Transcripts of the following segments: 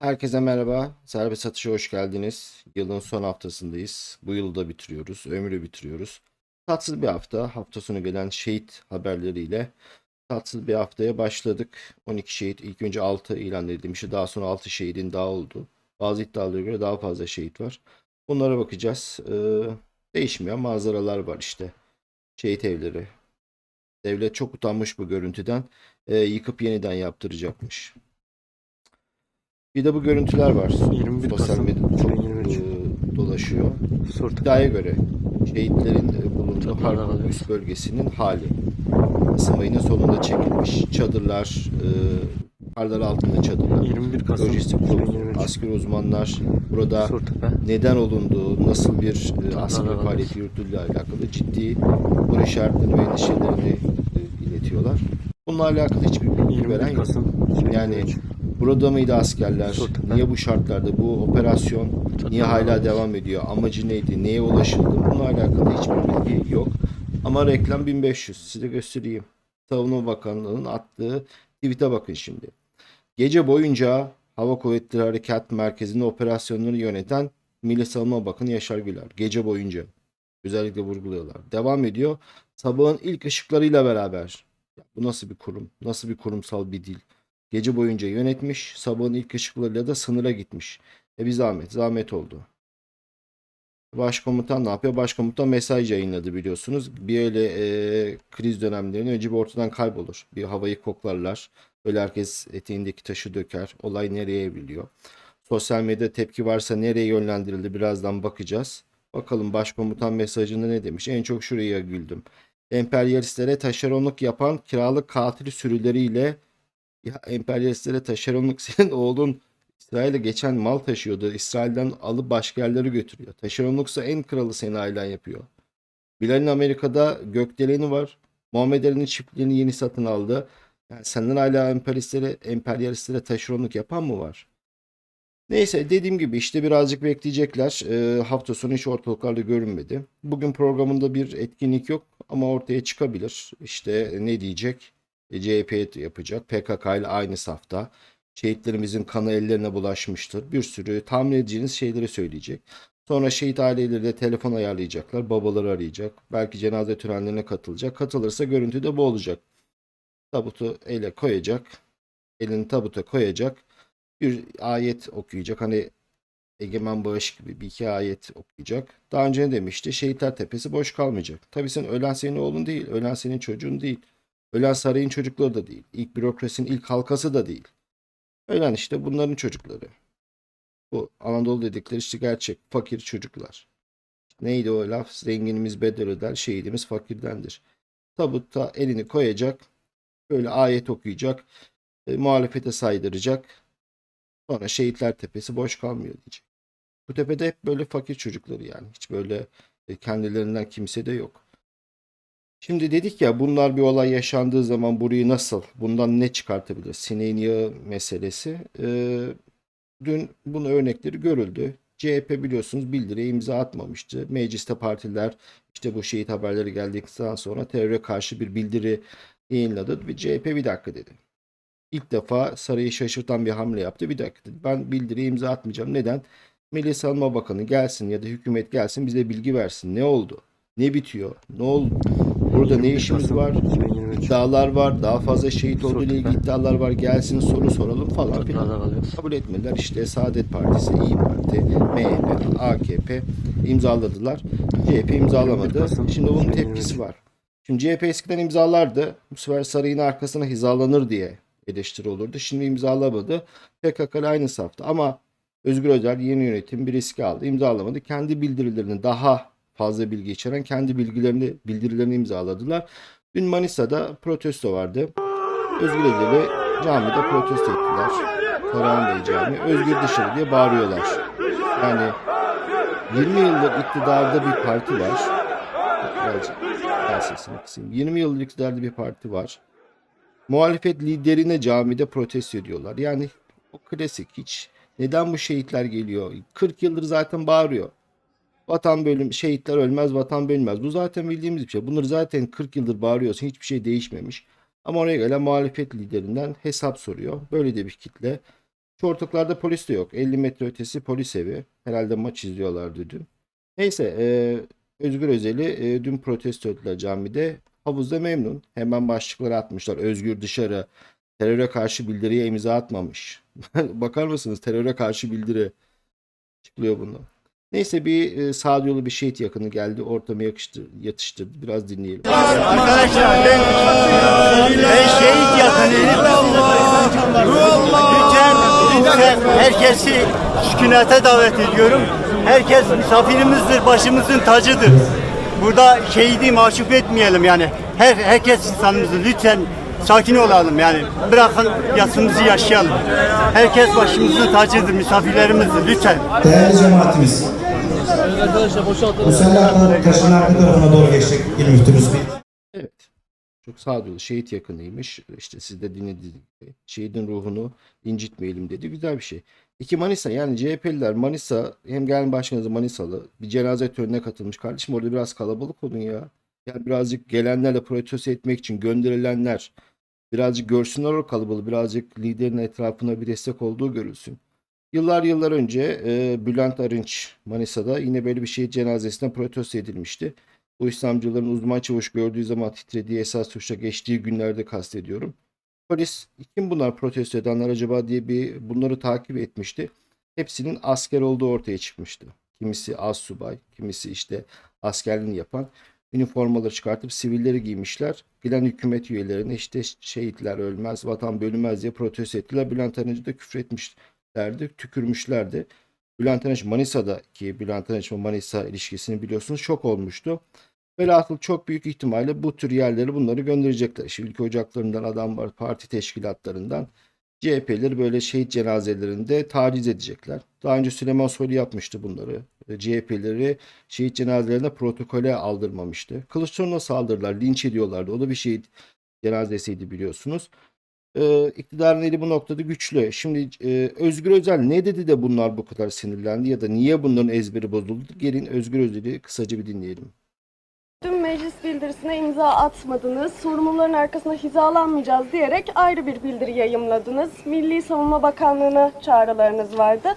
Herkese merhaba. Serbest satışa hoş geldiniz. Yılın son haftasındayız. Bu yılı da bitiriyoruz. Ömrü bitiriyoruz. Tatsız bir hafta. Hafta sonu gelen şehit haberleriyle tatsız bir haftaya başladık. 12 şehit. ilk önce 6 ilan edilmişti. Daha sonra 6 şehidin daha oldu. Bazı iddialara göre daha fazla şehit var. Bunlara bakacağız. Ee, değişmeyen manzaralar var işte. Şehit evleri. Devlet çok utanmış bu görüntüden. Ee, yıkıp yeniden yaptıracakmış. Bir de bu görüntüler var. 21 Sosyal Kasım medyada çok 2023. e, dolaşıyor. Surta. İddiaya göre şehitlerin bulunduğu Çok Harp üst bölgesinin hali. Kasım ayının sonunda çekilmiş. Çadırlar, e, karlar altında çadırlar. 21 Kasım Lojistik kurum, 2023. asker uzmanlar burada Surtepe. neden olunduğu, nasıl bir e, askeri alıyor. faaliyet yürütüldüğü alakalı ciddi soru işaretlerini ve endişelerini e, iletiyorlar. Bununla alakalı hiçbir bilgi veren 21 yok. Kasım 2023. Yani burada mıydı askerler? Niye bu şartlarda bu operasyon niye hala devam ediyor? Amacı neydi? Neye ulaşıldı? Bununla alakalı hiçbir bilgi yok. Ama reklam 1500. Size göstereyim. Savunma Bakanlığı'nın attığı tweet'e bakın şimdi. Gece boyunca Hava Kuvvetleri Harekat Merkezi'nde operasyonları yöneten Milli Savunma Bakanı Yaşar Güler. Gece boyunca. Özellikle vurguluyorlar. Devam ediyor. Sabahın ilk ışıklarıyla beraber. Ya bu nasıl bir kurum? Nasıl bir kurumsal bir dil? Gece boyunca yönetmiş. Sabahın ilk ışıklarıyla da sınıra gitmiş. E bir zahmet. Zahmet oldu. Başkomutan ne yapıyor? Başkomutan mesaj yayınladı biliyorsunuz. Bir öyle e, kriz dönemlerinde önce bir ortadan kaybolur. Bir havayı koklarlar. Böyle herkes eteğindeki taşı döker. Olay nereye evriliyor? Sosyal medyada tepki varsa nereye yönlendirildi birazdan bakacağız. Bakalım başkomutan mesajında ne demiş? En çok şuraya güldüm. Emperyalistlere taşeronluk yapan kiralık katil sürüleriyle ya emperyalistlere taşeronluk senin oğlun İsrail'e geçen mal taşıyordu. İsrail'den alıp başka yerlere götürüyor. Taşeronluksa en kralı senin ailen yapıyor. Bilal'in Amerika'da gökdeleni var. Muhammed Ali'nin çiftliğini yeni satın aldı. Yani senden hala emperyalistlere, emperyalistlere taşeronluk yapan mı var? Neyse dediğim gibi işte birazcık bekleyecekler. Ee, hafta sonu hiç ortalıklarda görünmedi. Bugün programında bir etkinlik yok ama ortaya çıkabilir. İşte ne diyecek? E, CHP yapacak. PKK ile aynı safta. Şehitlerimizin kanı ellerine bulaşmıştır. Bir sürü tahmin edeceğiniz şeyleri söyleyecek. Sonra şehit aileleri de telefon ayarlayacaklar. Babaları arayacak. Belki cenaze törenlerine katılacak. Katılırsa görüntü de bu olacak. Tabutu ele koyacak. Elini tabuta koyacak. Bir ayet okuyacak. Hani Egemen Bağış gibi bir iki ayet okuyacak. Daha önce ne demişti? Şehitler Tepesi boş kalmayacak. Tabii sen ölen senin oğlun değil. Ölen senin çocuğun değil. Ölen sarayın çocukları da değil. İlk bürokrasinin ilk halkası da değil. Ölen işte bunların çocukları. Bu Anadolu dedikleri işte gerçek fakir çocuklar. Neydi o laf? Zenginimiz bedel öder, şehidimiz fakirdendir. Tabutta elini koyacak, böyle ayet okuyacak, e, muhalefete saydıracak. Sonra şehitler tepesi boş kalmıyor diyecek. Bu tepede hep böyle fakir çocukları yani. Hiç böyle e, kendilerinden kimse de yok. Şimdi dedik ya bunlar bir olay yaşandığı zaman burayı nasıl, bundan ne çıkartabilir? Sineğin yağı meselesi. Ee, dün bunun örnekleri görüldü. CHP biliyorsunuz bildiriye imza atmamıştı. Mecliste partiler işte bu şehit haberleri geldikten sonra teröre karşı bir bildiri yayınladı. Ve CHP bir dakika dedi. İlk defa sarayı şaşırtan bir hamle yaptı. Bir dakika dedi. Ben bildiriye imza atmayacağım. Neden? Milli Savunma Bakanı gelsin ya da hükümet gelsin bize bilgi versin. Ne oldu? Ne bitiyor? Ne oldu? Burada ne 21 işimiz var? 2023. İddialar var. Daha fazla şehit olduğu ile ilgili iddialar var. Gelsin soru soralım falan filan. Kabul etmediler. İşte Saadet Partisi, İyi Parti, MHP, AKP imzaladılar. CHP imzalamadı. Şimdi bunun 2023. tepkisi var. Şimdi CHP eskiden imzalardı. Bu sefer sarayın arkasına hizalanır diye eleştiri olurdu. Şimdi imzalamadı. PKK ile aynı safta. Ama Özgür Özel yeni yönetim bir riski aldı. İmzalamadı. Kendi bildirilerini daha fazla bilgi içeren kendi bilgilerini bildirilerini imzaladılar. Dün Manisa'da protesto vardı. Özgür Özel'i camide protesto ettiler. Karahan Bey Camii. Özgür dışarı diye bağırıyorlar. Yani 20 yıldır iktidarda bir parti var. Birazcık daha sesini kısayım. 20 yıldır iktidarda bir parti var. Muhalefet liderine camide protesto ediyorlar. Yani o klasik hiç. Neden bu şehitler geliyor? 40 yıldır zaten bağırıyor. Vatan bölüm, şehitler ölmez, vatan bölünmez. Bu zaten bildiğimiz bir şey. Bunları zaten 40 yıldır bağırıyorsun. Hiçbir şey değişmemiş. Ama oraya gelen muhalefet liderinden hesap soruyor. Böyle de bir kitle. Şu ortaklarda polis de yok. 50 metre ötesi polis evi. Herhalde maç izliyorlardı dün. Neyse e, Özgür Özel'i e, dün protesto ettiler camide. Havuzda memnun. Hemen başlıkları atmışlar. Özgür dışarı. Teröre karşı bildiriye imza atmamış. Bakar mısınız? Teröre karşı bildiri çıkıyor bundan. Neyse bir e, sağduyulu bir şehit yakını geldi. Ortamı yakıştı, yatıştırdı. Biraz dinleyelim. Arkadaşlar ben, ben şehit yakınıyım. Lütfen, lütfen herkesi sükunete davet ediyorum. Herkes misafirimizdir, başımızın tacıdır. Burada şehidi mahcup etmeyelim yani. Her herkes insanımızdır. Lütfen sakin olalım yani. Bırakın yasımızı yaşayalım. Herkes başımızın tacıdır, misafirlerimizdir. Lütfen. Değerli cemaatimiz. Musalla taşın arka tarafına doğru geçecek il müftümüz. Evet. Çok sağduyulu şehit yakınıymış. İşte siz de dinlediğiniz gibi. Şehidin ruhunu incitmeyelim dedi. Güzel bir şey. İki Manisa yani CHP'liler Manisa hem genel başkanımız Manisalı bir cenaze törenine katılmış. Kardeşim orada biraz kalabalık olun ya. Yani birazcık gelenlerle protesto etmek için gönderilenler birazcık görsünler o kalabalığı. Birazcık liderin etrafına bir destek olduğu görülsün. Yıllar yıllar önce e, Bülent Arınç Manisa'da yine böyle bir şehit cenazesinden protesto edilmişti. Bu İslamcıların uzman çavuş gördüğü zaman titrediği esas suçla geçtiği günlerde kastediyorum. Polis kim bunlar protesto edenler acaba diye bir bunları takip etmişti. Hepsinin asker olduğu ortaya çıkmıştı. Kimisi az subay, kimisi işte askerliğini yapan üniformaları çıkartıp sivilleri giymişler. Giden hükümet üyelerine işte şehitler ölmez, vatan bölünmez diye protesto ettiler. Bülent Arınç'ı da küfretmişlerdi, tükürmüşlerdi. Bülent Arınç Manisa'daki Bülent Arınç ve Manisa ilişkisini biliyorsunuz şok olmuştu. Velhasıl çok büyük ihtimalle bu tür yerleri bunları gönderecekler. İşte ülke ocaklarından adam var, parti teşkilatlarından CHP'leri böyle şehit cenazelerinde taciz edecekler. Daha önce Süleyman Soylu yapmıştı bunları. E, CHP'leri şehit cenazelerine protokole aldırmamıştı. Kılıçdaroğlu'na saldırdılar, linç ediyorlardı. O da bir şehit cenazesiydi biliyorsunuz. Ee, iktidarın eli bu noktada güçlü. Şimdi e, Özgür Özel ne dedi de bunlar bu kadar sinirlendi ya da niye bunların ezberi bozuldu? Gelin Özgür Özel'i kısaca bir dinleyelim. Dün meclis bildirisine imza atmadınız, sorumluların arkasında hizalanmayacağız diyerek ayrı bir bildiri yayımladınız. Milli Savunma Bakanlığı'na çağrılarınız vardı.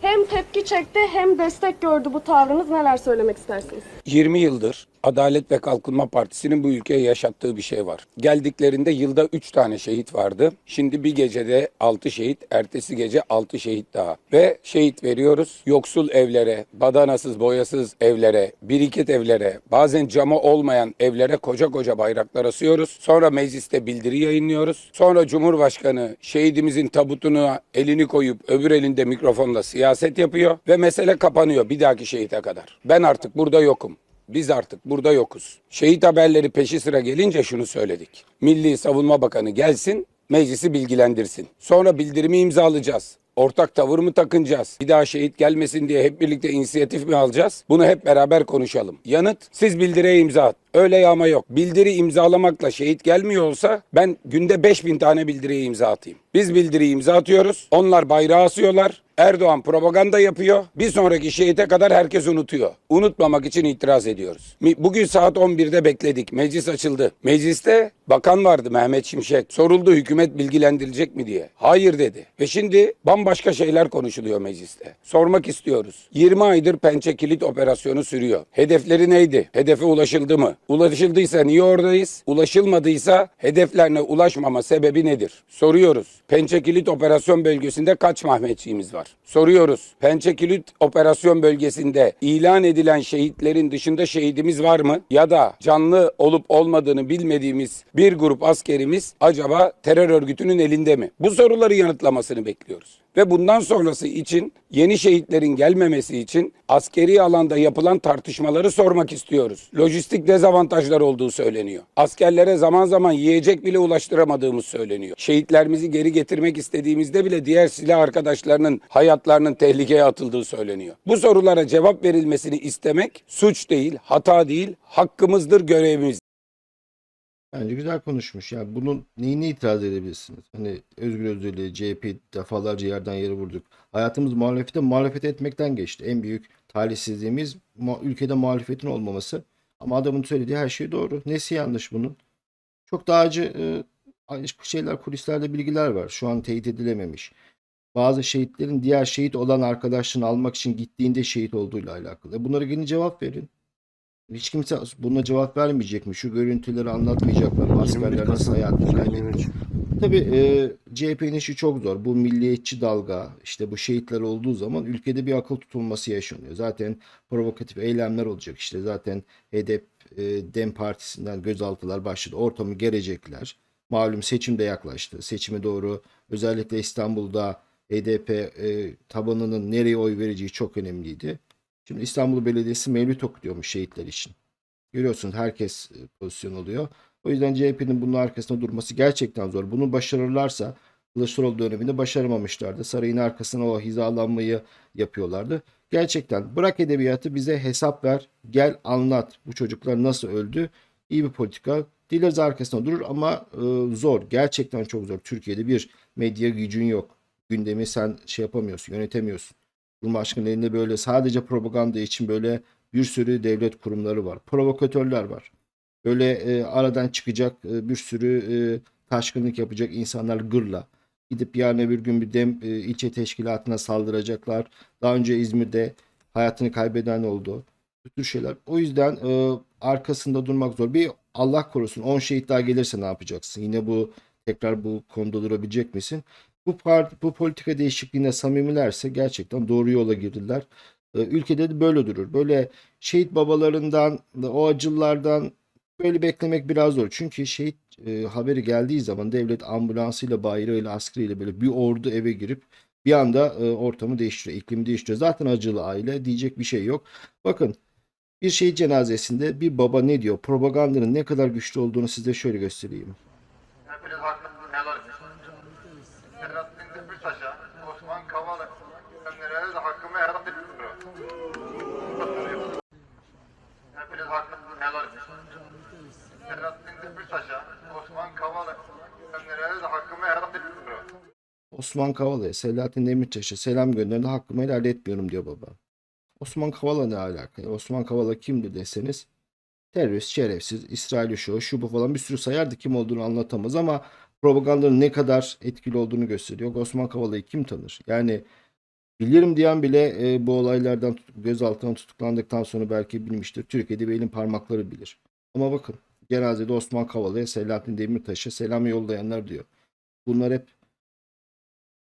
Hem tepki çekti hem destek gördü bu tavrınız. Neler söylemek istersiniz? 20 yıldır Adalet ve Kalkınma Partisi'nin bu ülkeye yaşattığı bir şey var. Geldiklerinde yılda 3 tane şehit vardı. Şimdi bir gecede 6 şehit, ertesi gece 6 şehit daha. Ve şehit veriyoruz. Yoksul evlere, badanasız, boyasız evlere, biriket evlere, bazen camı olmayan evlere koca koca bayraklar asıyoruz. Sonra mecliste bildiri yayınlıyoruz. Sonra Cumhurbaşkanı şehidimizin tabutuna elini koyup öbür elinde mikrofonla siyaset yapıyor ve mesele kapanıyor bir dahaki şehite kadar. Ben artık burada yokum. Biz artık burada yokuz. Şehit haberleri peşi sıra gelince şunu söyledik. Milli Savunma Bakanı gelsin, meclisi bilgilendirsin. Sonra bildirimi imzalayacağız. Ortak tavır mı takınacağız? Bir daha şehit gelmesin diye hep birlikte inisiyatif mi alacağız? Bunu hep beraber konuşalım. Yanıt, siz bildiriye imza at. Öyle yağma yok. Bildiri imzalamakla şehit gelmiyor olsa ben günde 5000 tane bildiriye imza atayım. Biz bildiriyi imza atıyoruz. Onlar bayrağı asıyorlar. Erdoğan propaganda yapıyor. Bir sonraki şehite kadar herkes unutuyor. Unutmamak için itiraz ediyoruz. Bugün saat 11'de bekledik. Meclis açıldı. Mecliste bakan vardı Mehmet Şimşek. Soruldu hükümet bilgilendirilecek mi diye. Hayır dedi. Ve şimdi bambaşka şeyler konuşuluyor mecliste. Sormak istiyoruz. 20 aydır pençe kilit operasyonu sürüyor. Hedefleri neydi? Hedefe ulaşıldı mı? Ulaşıldıysa niye oradayız? Ulaşılmadıysa hedeflerine ulaşmama sebebi nedir? Soruyoruz. Pençe kilit operasyon bölgesinde kaç Mehmetçiğimiz var? Soruyoruz. Pençe kilit operasyon bölgesinde ilan edilen şehitlerin dışında şehidimiz var mı? Ya da canlı olup olmadığını bilmediğimiz bir grup askerimiz acaba terör örgütünün elinde mi? Bu soruları yanıtlamasını bekliyoruz. Ve bundan sonrası için yeni şehitlerin gelmemesi için askeri alanda yapılan tartışmaları sormak istiyoruz. Lojistik dezavantajlar olduğu söyleniyor. Askerlere zaman zaman yiyecek bile ulaştıramadığımız söyleniyor. Şehitlerimizi geri getirmek istediğimizde bile diğer silah arkadaşlarının hayatlarının tehlikeye atıldığı söyleniyor. Bu sorulara cevap verilmesini istemek suç değil, hata değil, hakkımızdır, görevimiz. Bence güzel konuşmuş. Yani bunun neyine itiraz edebilirsiniz? Hani Özgür Özel'i, CHP defalarca yerden yere vurduk. Hayatımız muhalefete muhalefet etmekten geçti. En büyük talihsizliğimiz ülkede muhalefetin olmaması. Ama adamın söylediği her şey doğru. Nesi yanlış bunun? Çok daha acı e, şeyler, kulislerde bilgiler var. Şu an teyit edilememiş. bazı şehitlerin diğer şehit olan arkadaşlarını almak için gittiğinde şehit olduğuyla alakalı. Bunlara gelin cevap verin. Hiç kimse buna cevap vermeyecek mi? Şu görüntüleri anlatmayacaklar mı? Askerler nasıl hayatını kaybetti? Tabii e, CHP'nin işi çok zor. Bu milliyetçi dalga, işte bu şehitler olduğu zaman ülkede bir akıl tutulması yaşanıyor. Zaten provokatif eylemler olacak. İşte zaten HDP, e, DEM Partisi'nden gözaltılar başladı. Ortamı gerecekler. Malum seçim de yaklaştı. Seçime doğru özellikle İstanbul'da HDP e, tabanının nereye oy vereceği çok önemliydi. Şimdi İstanbul Belediyesi mevlüt okutuyormuş şehitler için. Görüyorsunuz herkes e, pozisyon oluyor. O yüzden CHP'nin bunun arkasında durması gerçekten zor. Bunu başarırlarsa Kılıçdaroğlu döneminde başaramamışlardı. Sarayın arkasına o hizalanmayı yapıyorlardı. Gerçekten bırak edebiyatı bize hesap ver. Gel anlat. Bu çocuklar nasıl öldü? İyi bir politika. Dileriz arkasında durur ama e, zor. Gerçekten çok zor. Türkiye'de bir medya gücün yok. Gündemi sen şey yapamıyorsun, yönetemiyorsun. Cumhurbaşkanı elinde böyle sadece propaganda için böyle bir sürü devlet kurumları var. Provokatörler var. Böyle e, aradan çıkacak e, bir sürü e, taşkınlık yapacak insanlar gırla. Gidip yarın öbür gün bir dem e, ilçe teşkilatına saldıracaklar. Daha önce İzmir'de hayatını kaybeden oldu. Bu tür şeyler. O yüzden e, arkasında durmak zor. Bir Allah korusun 10 şehit daha gelirse ne yapacaksın? Yine bu tekrar bu konuda durabilecek misin? Bu part, bu politika değişikliğine samimilerse gerçekten doğru yola girdiler. E, ülkede de böyle durur. Böyle şehit babalarından, o acılardan böyle beklemek biraz zor. Çünkü şehit e, haberi geldiği zaman devlet ambulansıyla, bayrağıyla, askeriyle böyle bir ordu eve girip bir anda e, ortamı değiştiriyor, iklimi değiştiriyor. Zaten acılı aile diyecek bir şey yok. Bakın bir şehit cenazesinde bir baba ne diyor? Propagandanın ne kadar güçlü olduğunu size şöyle göstereyim. Hepiniz hakkınızı helal edin. Selahattin Demirtaş'a, Osman Kavala, kendilerine de hakkımı helal ediyorum. Hepiniz hakkınızı helal edin. Selahattin Demirtaş'a, Osman Kavala, kendilerine de hakkımı helal ediyorum. Osman Kavala'ya, Selahattin Demirtaş'a selam gönderin hakkımı helal etmiyorum diyor baba. Osman Kavala ne alaka? Osman Kavala kimdir deseniz terörist, şerefsiz, İsrail şu, şu bu falan bir sürü sayardı kim olduğunu anlatamaz ama propagandanın ne kadar etkili olduğunu gösteriyor. Osman Kavala'yı kim tanır? Yani bilirim diyen bile e, bu olaylardan gözaltına tutuklandıktan sonra belki bilmiştir. Türkiye'de bir elin parmakları bilir. Ama bakın cenazede Osman Kavala'ya Selahattin Demirtaş'a selam yollayanlar diyor. Bunlar hep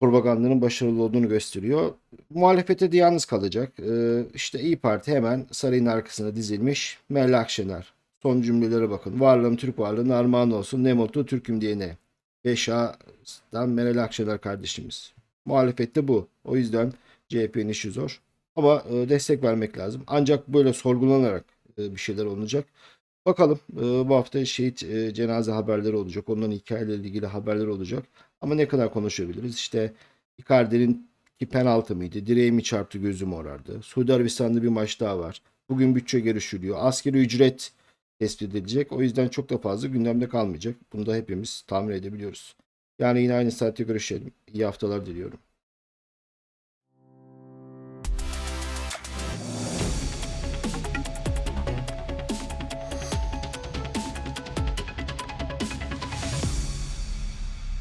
propagandanın başarılı olduğunu gösteriyor. Muhalefete de yalnız kalacak. Ee, işte İyi Parti hemen sarayın arkasına dizilmiş. Meral Akşener. Son cümlelere bakın. Varlığım Türk varlığına armağan olsun. Ne mutlu Türk'üm diyene. Beşa'dan Meral Akşener kardeşimiz. Muhalefette bu. O yüzden CHP'nin işi zor. Ama e, destek vermek lazım. Ancak böyle sorgulanarak e, bir şeyler olacak. Bakalım e, bu hafta şehit cenaze haberleri olacak. Onların hikayelerle ilgili haberler olacak. Ama ne kadar konuşabiliriz? İşte Icardi'nin ki penaltı mıydı? Direğe mi çarptı gözüm morardı. Suudi Arabistan'da bir maç daha var. Bugün bütçe görüşülüyor. Askeri ücret tespit edilecek. O yüzden çok da fazla gündemde kalmayacak. Bunu da hepimiz tahmin edebiliyoruz. Yani yine aynı saatte görüşelim. İyi haftalar diliyorum.